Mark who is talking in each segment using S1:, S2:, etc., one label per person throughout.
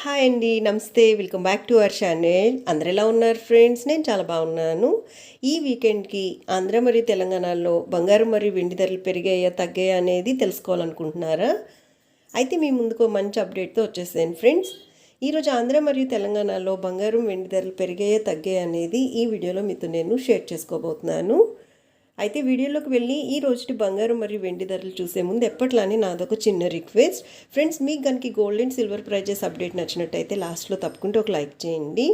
S1: Hi అండి నమస్తే. Welcome back to our channel అందరు ఎలా ఉన్నారు ఫ్రెండ్స్ నేను చాలా బాగున్నాను. ఈ వీకెండ్కి ఆంధ్ర మరియు తెలంగాణలో బంగారం మరియు వెండి ధరలు పెరిగాయా తగ్గాయా అనేది తెలుసుకోవాలనుకుంటున్నారా? అయితే మీ ముందుకు మంచి అప్డేట్తో వచ్చేసాను ఫ్రెండ్స్ ఈరోజు ఆంధ్ర మరియు తెలంగాణలో బంగారం వెండి ధరలు పెరిగాయా తగ్గాయా అనేది ఈ వీడియోలో మీతో నేను షేర్ చేసుకోబోతున్నాను. అయితే వీడియోలోకి వెళ్ళి ఈ రోజుటి బంగారం మరియు వెండి ధరలు చూసే ముందు ఎప్పట్లానే నాదొక చిన్న రిక్వెస్ట్. ఫ్రెండ్స్ మీకు కనుక gold and silver prizes update నచ్చినట్టయితే లాస్ట్లో తప్పకుండా ఒక లైక్ చేయండి.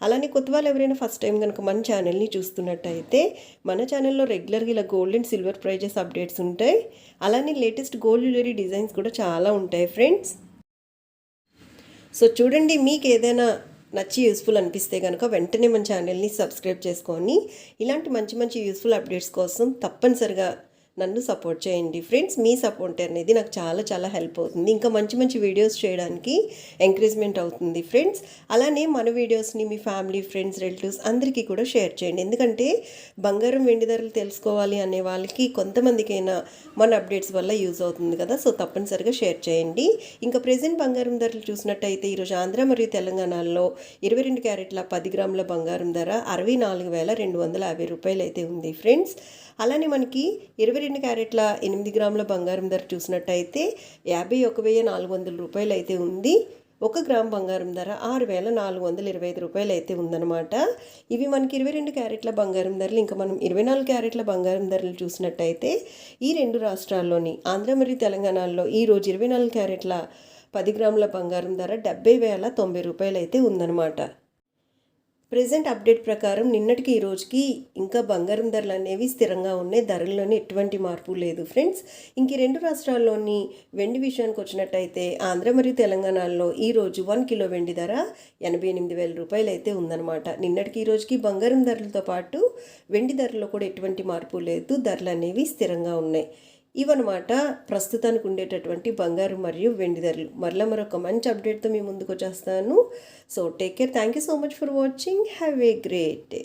S1: అలానే కొత్త వాళ్ళు ఎవరైనా ఫస్ట్ టైం కనుక మన ఛానల్ని చూస్తున్నట్టయితే మన ఛానల్లో రెగ్యులర్గా ఇలా gold and silver prizes updates ఉంటాయి. అలానే లేటెస్ట్ గోల్డ్ జ్యువెలరీ డిజైన్స్ కూడా చాలా ఉంటాయి ఫ్రెండ్స్. సో చూడండి మీకు ఏదైనా నచ్చి యూస్ఫుల్ అనిపిస్తే కనుక వెంటనే మన ఛానల్ని సబ్స్క్రైబ్ చేసుకొని ఇలాంటి మంచి మంచి యూస్ఫుల్ అప్డేట్స్ కోసం తప్పనిసరిగా నన్ను సపోర్ట్ చేయండి. ఫ్రెండ్స్ మీ సపోర్ట్ అనేది నాకు చాలా చాలా హెల్ప్ అవుతుంది. ఇంకా మంచి మంచి వీడియోస్ చేయడానికి ఎంకరేజ్మెంట్ అవుతుంది ఫ్రెండ్స్. అలానే మన వీడియోస్ని మీ ఫ్యామిలీ ఫ్రెండ్స్ రిలేటివ్స్ అందరికీ కూడా షేర్ చేయండి. ఎందుకంటే బంగారం వెండి ధరలు తెలుసుకోవాలి అనే వాళ్ళకి కొంతమందికైనా మన అప్డేట్స్ వల్ల యూజ్ అవుతుంది కదా. సో తప్పనిసరిగా షేర్ చేయండి. ఇంకా ప్రజెంట్ బంగారం ధరలు చూసినట్టయితే ఈరోజు ఆంధ్ర మరియు తెలంగాణలో ఇరవై రెండు క్యారెట్ల పది గ్రాముల బంగారం ధర అరవై నాలుగు వేల రెండు వందల యాభై రూపాయలు అయితే ఉంది ఫ్రెండ్స్. అలానే మనకి ఇరవై రెండు క్యారెట్ల ఎనిమిది గ్రాముల బంగారం ధర చూసినట్టయితే యాభై ఒక వెయ్యి నాలుగు వందల రూపాయలు అయితే ఉంది. ఒక గ్రామ్ బంగారం ధర ఆరు వేల నాలుగు వందల ఇరవై ఐదు రూపాయలు అయితే ఉందన్నమాట. ఇవి మనకి ఇరవై రెండు క్యారెట్ల బంగారం ధరలు ఇంకా మనం ఇరవై నాలుగు క్యారెట్ల బంగారం ధరలు చూసినట్టయితే ఈ రెండు రాష్ట్రాల్లోని ఆంధ్ర మరియు తెలంగాణలో ఈరోజు ఇరవై నాలుగు క్యారెట్ల పది గ్రాముల బంగారం ధర డెబ్బై వేల తొంభై రూపాయలు అయితే ఉందన్నమాట. ప్రజెంట్ అప్డేట్ ప్రకారం నిన్నటికి ఈ రోజుకి ఇంకా బంగారం ధరలు అనేవి స్థిరంగా ఉన్నాయి. ధరల్లోనే ఎటువంటి మార్పు లేదు ఫ్రెండ్స్. ఇంక రెండు రాష్ట్రాల్లోని వెండి విషయానికి వచ్చినట్టయితే ఆంధ్ర మరియు తెలంగాణలో ఈ రోజు వన్ కిలో వెండి ధర ఎనభై ఎనిమిది వేల రూపాయలు అయితే ఉందన్నమాట. నిన్నటికి ఈ రోజుకి బంగారం ధరలతో పాటు వెండి ధరలో కూడా ఎటువంటి మార్పు లేదు. ధరలు అనేవి స్థిరంగా ఉన్నాయి. ఇవన్నమాట ప్రస్తుతానికి ఉండేటటువంటి బంగారు మరియు వెండి ధరలు. మరలా మరొక మంచి అప్డేట్తో మీ ముందుకు వచ్చేస్తాను. So take care thank you so much for watching have a great day